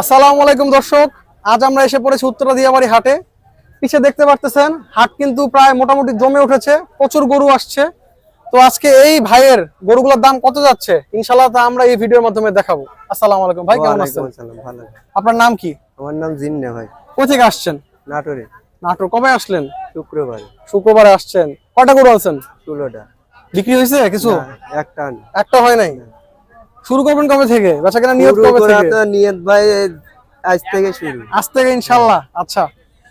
আসসালামু আলাইকুম দর্শক আজ আমরা এসে পড়েছি উত্তরা দিয়াবাড়ি হাটে। পিছে দেখতে পারতেছেন হাট কিন্তু প্রায় মোটামুটি জমে উঠেছে প্রচুর গরু আসছে। তো আজকে এই ভাইয়ের গরুগুলোর দাম কত যাচ্ছে? ইনশাল্লাহ তা আমরা এই ভিডিওর মাধ্যমে দেখাবো। আসসালামু আলাইকুম ভাই কেমন আছেন? আপনার নাম কি? আমার নাম জিন্নে ভাই। কোথা থেকে আসছেন? নাটোরে। নাটোর কবে আসলেন? শুক্রবার। শুক্রবারে আসছেন। কটা গরু আনছেন? ষোলোটা। বিক্রি হয়েছে কিছু? একটা একটা হয় নাই? শুরু করবেন কবে থেকে? বেচা কেনা নিয়ত কবে থেকে? নিয়ত ভাই আজ থেকে শুরু। আজ থেকে ইনশাল্লাহ আচ্ছা।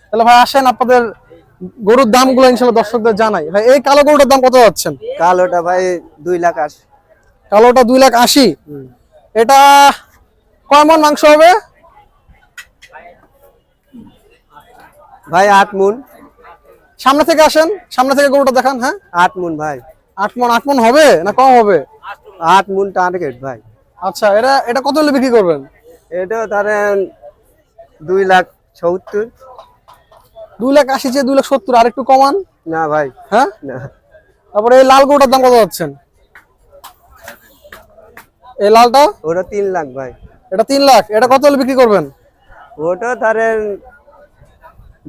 তাহলে ভাই আসেন আপনাদের গরুর দামগুলো ইনশাল্লাহ দর্শকদের জানাই। ভাই এই কালো গরুটার দাম কত যাচ্ছেন? কালোটা ভাই দুই লাখ আশি। কালোটা দুই লাখ আশি। এটা কয় মন মাংস হবে? ভাই আট মুন। সামনে থেকে আসেন। সামনে থেকে গরুটা দেখান হ্যাঁ? আট মুন ভাই। আট মন আট মন হবে না কম হবে? আট মুন টার্গেট ভাই। আচ্ছা এটা এটা কত হলে বিক্রি করবেন? এটা ধরেন দুই লাখ সত্তর। দুই লাখ আশি চেয়ে দুই লাখ সত্তর আর একটু কমান। না ভাই। হ্যাঁ? না। তারপরে এই লাল গরুটার দাম কত যাচ্ছেন? এই লালটা? ওটা তিন লাখ ভাই। এটা তিন লাখ এটা কত হলে বিক্রি করবেন? ওটা ধরেন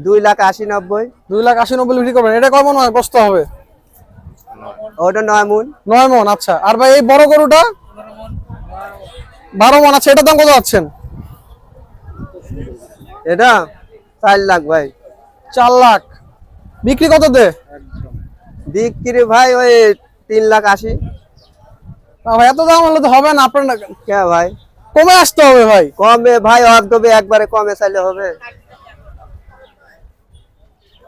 দুই লাখ আশি নব্বই। দুই লাখ আশি নব্বই বিক্রি করবেন। এটা মন হয় কষ্ট হবে? ওটা নয় মুন নয় মন আচ্ছা। আর ভাই এই বড় গরুটা? বারো মন আচ্ছা এটার দাম কত যাচ্ছেন? এটা চার লাখ ভাই। চার লাখ। বিক্রি কত দে? বিক্রি ভাই ওই তিন লাখ আশি। ভাই এত দাম হলে তো হবে না। আপনার কে ভাই? কমে আসতে হবে ভাই। কমে ভাই অর্ধবে একবারে কমে চাইলে হবে।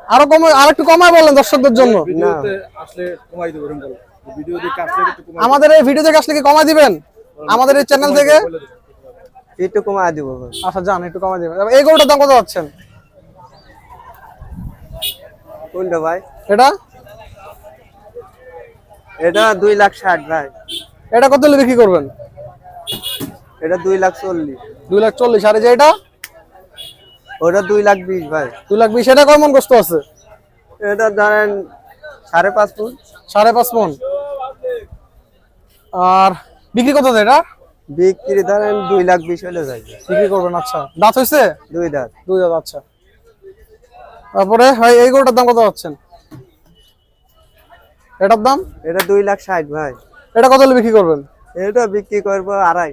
আরও কমে আর একটু কমায় বলেন দর্শকদের জন্য। না আসলে কমাই দেবো এরকম করো ভিডিও দেখে আসলে একটু কমাই আমাদের এই ভিডিও থেকে আসলে কি কমায় দিবেন? আমাদের এই চ্যানেল থেকে? একটু কমা দিব আচ্ছা যান একটু কমায় দিবেন। এই গরুটার দাম কত যাচ্ছেন? কোনটা ভাই? এটা? এটা দুই লাখ ষাট ভাই। এটা কত বিক্রি করবেন? এটা দুই লাখ চল্লিশ। দুই লাখ চল্লিশ। আর এই যে এটা? ওটা দুই লাখ বিশ ভাই। দুই লাখ বিশ এটা কয় মন কষ্ট আছে? এটা ধরেন সাড়ে পাঁচ ফুট সাড়ে পাঁচ মন। আর বিক্রি কত এটা? বিক্রি ধরেন দুই লাখ বিশ হলে যাই বিক্রি করবেন আচ্ছা। দাঁত হয়েছে দুই দাঁত। দুই দাঁত আচ্ছা। তারপরে ভাই এই গরুটার দাম কত পাচ্ছেন এটার দাম? এটা দুই লাখ ষাট ভাই। এটা কত হলে বিক্রি করবেন? এটা বিক্রি করব আড়াই।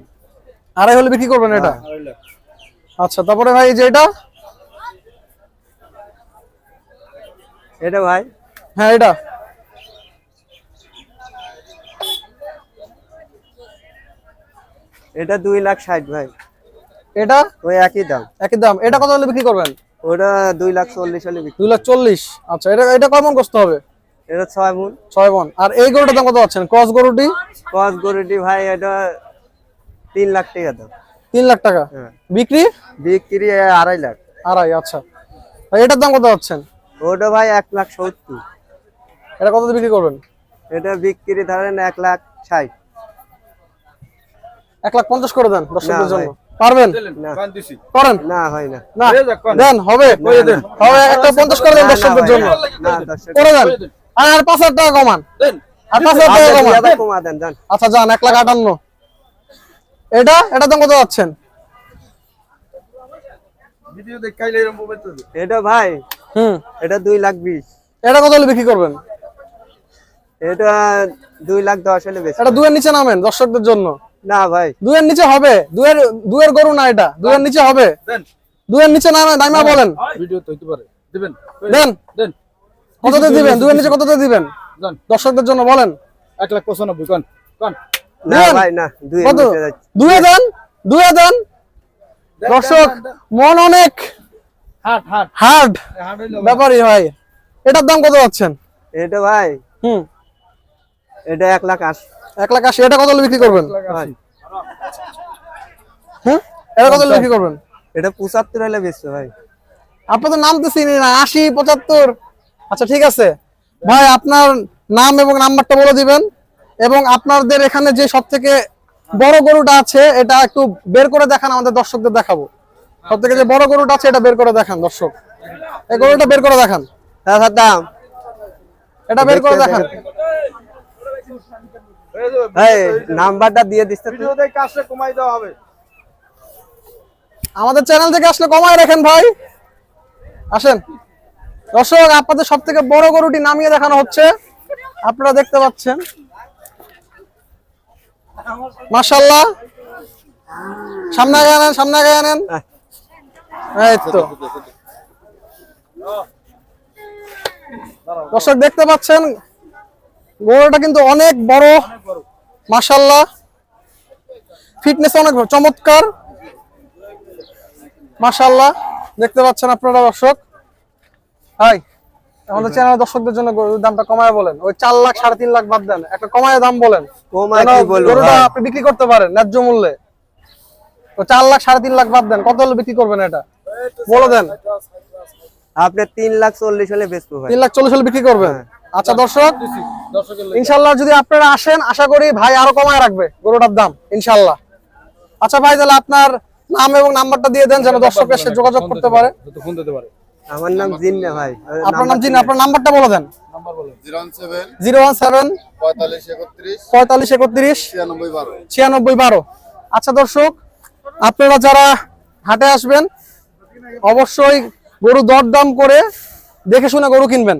আড়াই হলে বিক্রি করবেন এটা? আচ্ছা তারপরে ভাই যে এটা? এটা ভাই? হ্যাঁ এটা। এটা দুই লাখ ষাট ভাই। এটা? ওই একই দাম। একই দাম। এটা কত হলে বিক্রি করবেন? ওটা দুই লাখ চল্লিশ হলে বিক্রি। দুই লাখ চল্লিশ। আচ্ছা এটা এটা কয় করতে হবে? এটা ছয় মুন। ছয় মন। আর এই গরুটার দাম কত পাচ্ছেন ক্রস গরুটি? কস গরুটি ভাই এটা তিন লাখ টাকা দাম। তিন লাখ টাকা? হ্যাঁ। বিক্রি? বিক্রি আড়াই লাখ। আড়াই আচ্ছা। ভাই এটার দাম কত পাচ্ছেন ওটা ভাই এক লাখ সত্তর। এটা কত বিক্রি করবেন? এটা বিক্রি ধরেন এক লাখ ষাট। এক লাখ পঞ্চাশ করে দেন দর্শকদের জন্য। পারবেন? না। গান দিছি করেন? না হয় না। না। যাক, করেন। দেন হবে। হবে একটা পঞ্চাশ করে দেন না, না দর্শকদের জন্য। করে দেন। আর পাঁচ হাজার টাকা কমান। আর পাঁচ হাজার টাকা আচ্ছা, কমান। দেন আচ্ছা যান এক লাখ আটান্ন। এটা এটা দাম কত যাচ্ছেন? এটা ভাই হুম। এটা দুই লাখ বিশ। এটা কত হলে বিক্রি করবেন? এটা দুই লাখ দশ হলে বেশি এটা দুয়ের নিচে নামেন দর্শকদের জন্য। না ভাই। দুয়ের নিচে হবে। দুয়ের দুয়ের গরু না এটা। দুয়ের নিচে হবে। দুয়ের নিচে নামে নাইমা বলেন। ভিডিও তো হইতে পারে। দিবেন। দেন। দেন। কততে দিবেন দুয়ের নিচে কততে দিবেন? দর্শকদের জন্য বলেন। এক লাখ পঁচানব্বই কন কন। না ভাই না দুয়ে দেন? দুয়ে দেন? দর্শক মন অনেক। হার্ড হাট হইল ব্যাপারই ভাই। এটার দাম কত পাচ্ছেন এটা ভাই। হুম। এটা এক লাখ আশি। এক লাখ আশি। এটা কত বিক্রি করবেন? ভাই হুম? এটা কত বিক্রি করবেন? এটা পঁচাত্তর হলে বেশি ভাই। আপনি তো নাম তো চিনি না। আশি পঁচাত্তর। আচ্ছা ঠিক আছে। ভাই আপনার নাম এবং নাম্বারটা বলে দিবেন। এবং আপনাদের এখানে যে সব থেকে বড় গরুটা আছে এটা একটু বের করে দেখান আমাদের দর্শকদের দেখাবো। সব থেকে যে বড় গরুটা আছে এটা বের করে দেখান দর্শক। এই গরুটা বের করে দেখান। তাছাড়া দাম এটা বের করে দেখান। হয়ে এই নাম্বারটা দিয়ে দিচ্ছে তো। ভিডিও দেখে আসলে কমাই দেওয়া হবে। আমাদের চ্যানেল থেকে আসলে কমায় রাখেন ভাই। আসেন। দর্শক আপনাদের সব থেকে বড় গরুটি নামিয়ে দেখানো হচ্ছে। আপনারা দেখতে পাচ্ছেন। মাশাল্লাহ সামনে আগে আনেন সামনে আগে আনেন। তো দর্শক দেখতে পাচ্ছেন গরুটা কিন্তু অনেক বড় মাশাল্লাহ ফিটনেস অনেক চমৎকার। মাশাল্লাহ দেখতে পাচ্ছেন আপনারা দর্শক। হাই আমাদের চ্যানেল দর্শকদের জন্য গরুর দামটা কমায় বলেন। ওই চার লাখ সাড়ে তিন লাখ বাদ দেন। একটা কমায় দাম বলেন। গরুটা আপনি বিক্রি করতে পারেন ন্যায্য মূল্যে? তো চার লাখ সাড়ে তিন লাখ বাদ দেন। কত হলে বিক্রি করবেন এটা? বলে দেন। আপনি তিন লাখ চল্লিশ হলে বেচবো তিন লাখ চল্লিশ হলে বিক্রি করবেন? আচ্ছা দর্শক ইনশাল্লাহ যদি আপনারা আসেন আশা করি ভাই আরও কমায় রাখবে গরুটার দাম ইনশাল্লাহ। আচ্ছা ভাই তাহলে আপনার নাম এবং নাম্বারটা দিয়ে দেন যেন দর্শক এসে যোগাযোগ করতে পারে। ফোন দিতে পারে আমার নাম জিন্না ভাই। আপনার নাম জিন আপনার নাম্বারটা বলে দেন। নাম্বার বলেন জিরো ওয়ান সেভেন পঁয়তাল্লিশ একত্রিশ ছিয়ানব্বই বারো। আচ্ছা দর্শক আপনারা যারা হাটে আসবেন অবশ্যই গরু দরদাম করে দেখে শুনে গরু কিনবেন।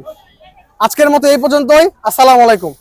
আজকের মতো এই পর্যন্তই। আসসালামু আলাইকুম।